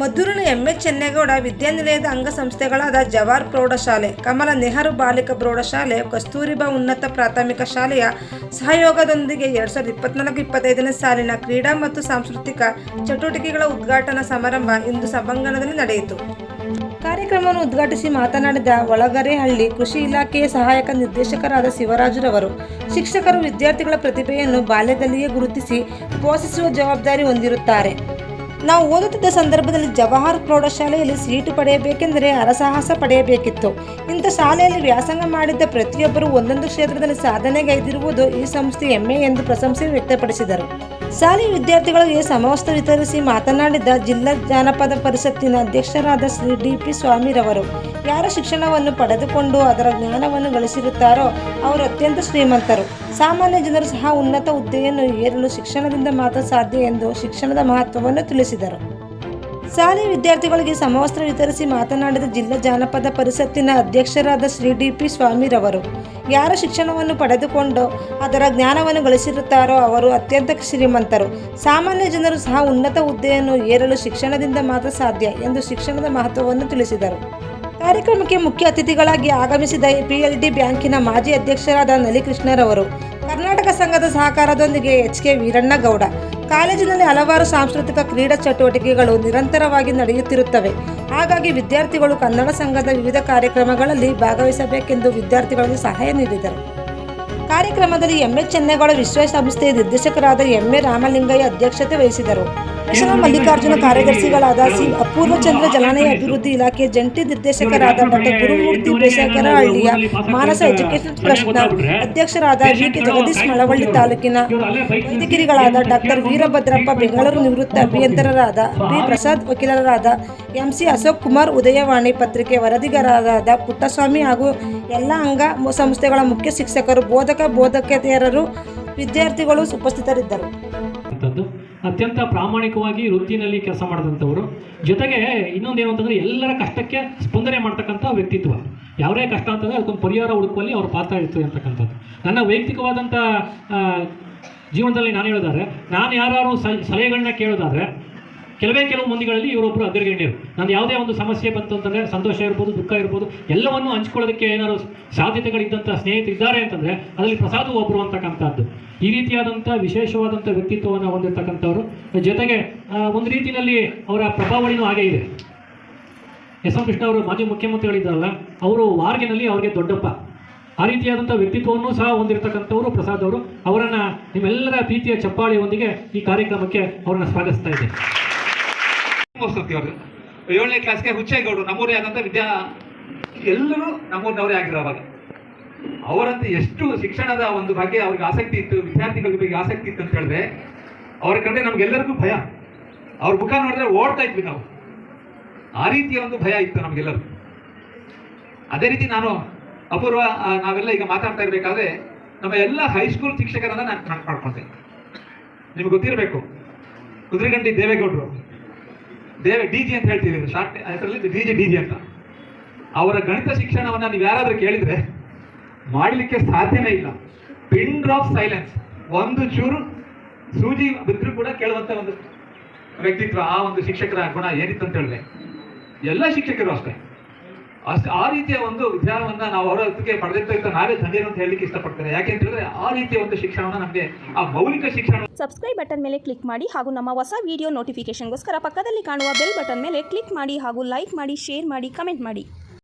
ಮದ್ದೂರಿನ M H Chennegowda ವಿದ್ಯಾನಿಲಯದ ಅಂಗಸಂಸ್ಥೆಗಳಾದ ಜವಾರ್ ಪ್ರೌಢಶಾಲೆ, ಕಮಲ ನೆಹರು ಬಾಲಿಕಾ ಪ್ರೌಢಶಾಲೆ, ಕಸ್ತೂರಿಬಾ ಉನ್ನತ ಪ್ರಾಥಮಿಕ ಶಾಲೆಯ ಸಹಯೋಗದೊಂದಿಗೆ ಎರಡು ಸಾವಿರದ ಇಪ್ಪತ್ನಾಲ್ಕು ಇಪ್ಪತ್ತೈದನೇ ಸಾಲಿನ ಕ್ರೀಡಾ ಮತ್ತು ಸಾಂಸ್ಕೃತಿಕ ಚಟುವಟಿಕೆಗಳ ಉದ್ಘಾಟನಾ ಸಮಾರಂಭ ಇಂದು ಸಭಾಂಗಣದಲ್ಲಿ ನಡೆಯಿತು. ಕಾರ್ಯಕ್ರಮವನ್ನು ಉದ್ಘಾಟಿಸಿ ಮಾತನಾಡಿದ ಒಳಗರೆಹಳ್ಳಿ ಕೃಷಿ ಇಲಾಖೆಯ ಸಹಾಯಕ ನಿರ್ದೇಶಕರಾದ ಶಿವರಾಜುರವರು, ಶಿಕ್ಷಕರು ವಿದ್ಯಾರ್ಥಿಗಳ ಪ್ರತಿಭೆಯನ್ನು ಬಾಲ್ಯದಲ್ಲಿಯೇ ಗುರುತಿಸಿ ಪೋಷಿಸುವ ಜವಾಬ್ದಾರಿ ಹೊಂದಿರುತ್ತಾರೆ. ನಾವು ಓದುತ್ತಿದ್ದ ಸಂದರ್ಭದಲ್ಲಿ ಜವಾಹರ್ ಪ್ರೌಢಶಾಲೆಯಲ್ಲಿ ಸೀಟು ಪಡೆಯಬೇಕೆಂದರೆ ಹರಸಾಹಸ ಪಡೆಯಬೇಕಿತ್ತು. ಇಂಥ ಶಾಲೆಯಲ್ಲಿ ವ್ಯಾಸಂಗ ಮಾಡಿದ್ದ ಪ್ರತಿಯೊಬ್ಬರು ಒಂದೊಂದು ಕ್ಷೇತ್ರದಲ್ಲಿ ಸಾಧನೆಗೈದಿರುವುದು ಈ ಸಂಸ್ಥೆ ಹೆಮ್ಮೆ ಎಂದು ಪ್ರಶಂಸೆ ವ್ಯಕ್ತಪಡಿಸಿದರು. ಶಾಲೆಯ ವಿದ್ಯಾರ್ಥಿಗಳಿಗೆ ಸಮವಸ್ತ್ರ ವಿತರಿಸಿ ಮಾತನಾಡಿದ ಜಿಲ್ಲಾ ಜಾನಪದ ಪರಿಷತ್ತಿನ ಅಧ್ಯಕ್ಷರಾದ ಶ್ರೀ ಡಿ ಪಿ ಸ್ವಾಮಿರವರು, ಯಾರ ಶಿಕ್ಷಣವನ್ನು ಪಡೆದುಕೊಂಡು ಅದರ ಜ್ಞಾನವನ್ನು ಗಳಿಸಿರುತ್ತಾರೋ ಅವರು ಅತ್ಯಂತ ಶ್ರೀಮಂತರು. ಸಾಮಾನ್ಯ ಜನರು ಸಹ ಉನ್ನತ ಹುದ್ದೆಯನ್ನು ಏರಲು ಶಿಕ್ಷಣದಿಂದ ಮಾತ್ರ ಸಾಧ್ಯ ಎಂದು ಶಿಕ್ಷಣದ ಮಹತ್ವವನ್ನು ತಿಳಿಸಿದರು. ಶಾಲೆಯ ವಿದ್ಯಾರ್ಥಿಗಳಿಗೆ ಸಮವಸ್ತ್ರ ವಿತರಿಸಿ ಮಾತನಾಡಿದ ಜಿಲ್ಲಾ ಜಾನಪದ ಪರಿಷತ್ತಿನ ಅಧ್ಯಕ್ಷರಾದ ಶ್ರೀ ಡಿ ಪಿ ಸ್ವಾಮಿರವರು ಯಾರ ಶಿಕ್ಷಣವನ್ನು ಪಡೆದುಕೊಂಡು ಅದರ ಜ್ಞಾನವನ್ನು ಗಳಿಸಿರುತ್ತಾರೋ ಅವರು ಅತ್ಯಂತ ಶ್ರೀಮಂತರು. ಸಾಮಾನ್ಯ ಜನರು ಸಹ ಉನ್ನತ ಹುದ್ದೆಯನ್ನು ಏರಲು ಶಿಕ್ಷಣದಿಂದ ಮಾತ್ರ ಸಾಧ್ಯ ಎಂದು ಶಿಕ್ಷಣದ ಮಹತ್ವವನ್ನು ತಿಳಿಸಿದರು. ಕಾರ್ಯಕ್ರಮಕ್ಕೆ ಮುಖ್ಯ ಅತಿಥಿಗಳಾಗಿ ಆಗಮಿಸಿದ ಪಿಎಲ್ಡಿ ಬ್ಯಾಂಕಿನ ಮಾಜಿ ಅಧ್ಯಕ್ಷರಾದ ನಲಿಕೃಷ್ಣರವರು, ಕರ್ನಾಟಕ ಸಂಘದ ಸಹಕಾರದೊಂದಿಗೆ ಎಚ್ ಕೆ ವೀರಣ್ಣಗೌಡ ಕಾಲೇಜಿನಲ್ಲಿ ಹಲವಾರು ಸಾಂಸ್ಕೃತಿಕ ಕ್ರೀಡಾ ಚಟುವಟಿಕೆಗಳು ನಿರಂತರವಾಗಿ ನಡೆಯುತ್ತಿರುತ್ತವೆ. ಹಾಗಾಗಿ ವಿದ್ಯಾರ್ಥಿಗಳು ಕನ್ನಡ ಸಂಘದ ವಿವಿಧ ಕಾರ್ಯಕ್ರಮಗಳಲ್ಲಿ ಭಾಗವಹಿಸಬೇಕೆಂದು ವಿದ್ಯಾರ್ಥಿಗಳಿಗೆ ಸಹಾಯ ನೀಡಿದರು. ಕಾರ್ಯಕ್ರಮದಲ್ಲಿ ಎಂಎಚ್ ಚೆನ್ನೇಗೌಡ ವಿಶ್ವಸಂಸ್ಥೆಯ ನಿರ್ದೇಶಕರಾದ ಎಂಎ ರಾಮಲಿಂಗಯ್ಯ ಅಧ್ಯಕ್ಷತೆ ವಹಿಸಿದರು. ನ್ಯಾಷನಲ್ ಮಲ್ಲಿಕಾರ್ಜುನ ಕಾರ್ಯದರ್ಶಿಗಳಾದ ಸಿ ಅಪೂರ್ವಚಂದ್ರ ಜಲಾನಯ ಅಭಿವೃದ್ಧಿ ಇಲಾಖೆ ಜಂಟಿ ನಿರ್ದೇಶಕರಾದ ಡಾಕ್ಟರ್ ಗುರುಮೂರ್ತಿ ಬೇಸಕರಹಳ್ಳಿಯ ಮಾನಸ ಎಜುಕೇಷನ್ ಟ್ರಸ್ಟ್ನ ಅಧ್ಯಕ್ಷರಾದ ವಿ ಕೆ ಜಗದೀಶ್ ಮಳವಳ್ಳಿ ತಾಲೂಕಿನ ವೈದ್ಯಗಿರಿಗಳಾದ ಡಾಕ್ಟರ್ ವೀರಭದ್ರಪ್ಪ ಬೆಂಗಳೂರು ನಿವೃತ್ತ ಅಭಿಯಂತರರಾದ ಬಿ. ಪ್ರಸಾದ್ ವಕೀಲರಾದ ಎಂ. ಸಿ. ಅಶೋಕ್ ಕುಮಾರ್ ಉದಯವಾಣಿ ಪತ್ರಿಕೆ ವರದಿಗಾರರಾದ ಪುಟ್ಟಸ್ವಾಮಿ ಹಾಗೂ ಎಲ್ಲ ಅಂಗ ಸಂಸ್ಥೆಗಳ ಮುಖ್ಯ ಶಿಕ್ಷಕರು, ಬೋಧಕ ಬೋಧಕತೆಯರರು ವಿದ್ಯಾರ್ಥಿಗಳು ಉಪಸ್ಥಿತರಿದ್ದರು. ಅತ್ಯಂತ ಪ್ರಾಮಾಣಿಕವಾಗಿ ವೃತ್ತಿನಲ್ಲಿ ಕೆಲಸ ಮಾಡಿದಂಥವರು. ಜೊತೆಗೆ ಇನ್ನೊಂದೇನು ಅಂತಂದರೆ ಎಲ್ಲರ ಕಷ್ಟಕ್ಕೆ ಸ್ಪಂದನೆ ಮಾಡ್ತಕ್ಕಂಥ ವ್ಯಕ್ತಿತ್ವ. ಯಾವುದೇ ಕಷ್ಟ ಅಂತಂದರೆ ಅದಕ್ಕೊಂದು ಪರಿಹಾರ ಹುಡುಕುವಲ್ಲಿ ಅವ್ರ ಪಾತ್ರ ಇರ್ತದೆ ಅಂತಕ್ಕಂಥದ್ದು. ನನ್ನ ವೈಯಕ್ತಿಕವಾದಂಥ ಜೀವನದಲ್ಲಿ ನಾನು ಹೇಳೋದಾದರೆ, ನಾನು ಯಾರು ಸಲಹೆಗಳನ್ನ ಕೇಳೋದಾದ್ರೆ ಕೆಲವೇ ಕೆಲವು ಮಂದಿಗಳಲ್ಲಿ ಇವರೊಬ್ಬರು ಅಗ್ರಗಣ್ಯರು ನಾನು ಯಾವುದೇ ಒಂದು ಸಮಸ್ಯೆ ಬಂತು ಅಂತಂದರೆ ಸಂತೋಷ ಇರ್ಬೋದು, ದುಃಖ ಇರ್ಬೋದು, ಎಲ್ಲವನ್ನು ಹಂಚ್ಕೊಳ್ಳೋದಕ್ಕೆ ಏನಾದ್ರು ಸಾಧ್ಯತೆಗಳಿದ್ದಂಥ ಸ್ನೇಹಿತರಿದ್ದಾರೆ ಅಂತಂದರೆ ಅದರಲ್ಲಿ ಪ್ರಸಾದ್ ಒಬ್ಬರು ಅಂತಕ್ಕಂಥದ್ದು. ಈ ರೀತಿಯಾದಂಥ ವಿಶೇಷವಾದಂಥ ವ್ಯಕ್ತಿತ್ವವನ್ನು ಹೊಂದಿರತಕ್ಕಂಥವ್ರು. ಜೊತೆಗೆ ಒಂದು ರೀತಿಯಲ್ಲಿ ಅವರ ಪ್ರಭಾವಳಿನೂ ಹಾಗೇ ಇದೆ. ಎಸ್ ಎಂ ಕೃಷ್ಣ ಅವರು ಮಾಜಿ ಮುಖ್ಯಮಂತ್ರಿಗಳಿದ್ದಾರಲ್ಲ, ಅವರು ವಾರ್ಗಿನಲ್ಲಿ ಅವರಿಗೆ ದೊಡ್ಡಪ್ಪ. ಆ ರೀತಿಯಾದಂಥ ವ್ಯಕ್ತಿತ್ವವನ್ನು ಸಹ ಹೊಂದಿರತಕ್ಕಂಥವರು ಪ್ರಸಾದ್ ಅವರು. ಅವರನ್ನು ನಿಮ್ಮೆಲ್ಲರ ಪ್ರೀತಿಯ ಚಪ್ಪಾಳಿಯೊಂದಿಗೆ ಈ ಕಾರ್ಯಕ್ರಮಕ್ಕೆ ಅವರನ್ನು ಸ್ವಾಗತಿಸ್ತಾ ಇದ್ದೇನೆ. ಮೋಸತಿ ಅವರು. ಏಳನೇ ಕ್ಲಾಸ್ಗೆ ಹುಚ್ಚೇಗೌಡರು, ನಮ್ಮೂರೇ ಆದಂಥ ವಿದ್ಯಾ, ಎಲ್ಲರೂ ನಮ್ಮೂರಿನವರೇ ಆಗಿರೋ ಅವಾಗ ಅವರಂತೆ ಎಷ್ಟು ಶಿಕ್ಷಣದ ಒಂದು ಬಗ್ಗೆ ಅವ್ರಿಗೆ ಆಸಕ್ತಿ ಇತ್ತು, ವಿದ್ಯಾರ್ಥಿಗಳ ಬಗ್ಗೆ ಆಸಕ್ತಿ ಇತ್ತು ಅಂತ ಹೇಳಿದ್ರೆ, ಅವ್ರ ಕಂಡ್ರೆ ನಮ್ಗೆಲ್ಲರಿಗೂ ಭಯ. ಅವ್ರ ಮುಖ ನೋಡಿದ್ರೆ ಓಡ್ತಾ ಇದ್ವಿ ನಾವು. ಆ ರೀತಿಯ ಒಂದು ಭಯ ಇತ್ತು ನಮಗೆಲ್ಲರಿಗೂ. ಅದೇ ರೀತಿ ನಾನು ಅಪೂರ್ವ ನಾವೆಲ್ಲ ಈಗ ಮಾತಾಡ್ತಾ ಇರ್ಬೇಕಾದ್ರೆ, ನಮ್ಮ ಎಲ್ಲ ಹೈಸ್ಕೂಲ್ ಶಿಕ್ಷಕರನ್ನ ನಾನು ಮಾಡ್ಕೊಳ್ತೇನೆ ನಿಮ್ಗೆ ಗೊತ್ತಿರಬೇಕು. ಕುದುರೆಗಂಡಿ ದೇವೇಗೌಡರು. ದೇವ ಡಿ ಜಿ ಅಂತ ಹೇಳ್ತೀವಿ ಶಾರ್ಟ್ ಅದರಲ್ಲಿ ಡಿ ಜಿ ಡಿ ಜಿ ಅಂತ. ಅವರ ಗಣಿತ ಶಿಕ್ಷಣವನ್ನು ನೀವು ಯಾರಾದರೂ ಕೇಳಿದ್ರೆ ಮಾಡಲಿಕ್ಕೆ ಸಾಧ್ಯನೇ ಇಲ್ಲ. ಪಿನ್ ಡ್ರಾಪ್ ಸೈಲೆನ್ಸ್ ಒಂದು ಚೂರು ಸೂಜಿ ಬಿದ್ದರೂ ಕೂಡ ಕೇಳುವಂಥ ಒಂದು ವ್ಯಕ್ತಿತ್ವ, ಆ ಒಂದು ಶಿಕ್ಷಕರ ಗುಣ ಏನಿತ್ತು ಅಂತ ಹೇಳಿದೆ ಎಲ್ಲ ಶಿಕ್ಷಕರು ಅಷ್ಟೇ. ಅಷ್ಟು ಆ ರೀತಿಯ ಒಂದು ವಿಚಾರವನ್ನ ನಾವು ಅವರ ಹೊತ್ತಿಗೆ ಪಡೆದಿರ್ತಕ್ಕ ನಾವೇ ಧನ್ಯರು ಅಂತ ಹೇಳಲಿಕ್ಕೆ ಇಷ್ಟಪಡ್ತಾರೆ. ಯಾಕೆ ಅಂತ ಹೇಳಿದ್ರೆ ಆ ರೀತಿಯ ಒಂದು ಶಿಕ್ಷಣವನ್ನ ನಮಗೆ ಆ ಮೌಲಿಕ ಶಿಕ್ಷಣ ಸಬ್ಸ್ಕ್ರೈಬ್ ಬಟನ್ ಮೇಲೆ ಕ್ಲಿಕ್ ಮಾಡಿ ಹಾಗೂ ನಮ್ಮ ಹೊಸ ವಿಡಿಯೋ ನೋಟಿಫಿಕೇಶನ್ಗೋಸ್ಕರ ಪಕ್ಕದಲ್ಲಿ ಕಾಣುವ ಬೆಲ್ ಬಟನ್ ಮೇಲೆ ಕ್ಲಿಕ್ ಮಾಡಿ ಹಾಗೂ ಲೈಕ್ ಮಾಡಿ ಶೇರ್ ಮಾಡಿ ಕಮೆಂಟ್ ಮಾಡಿ.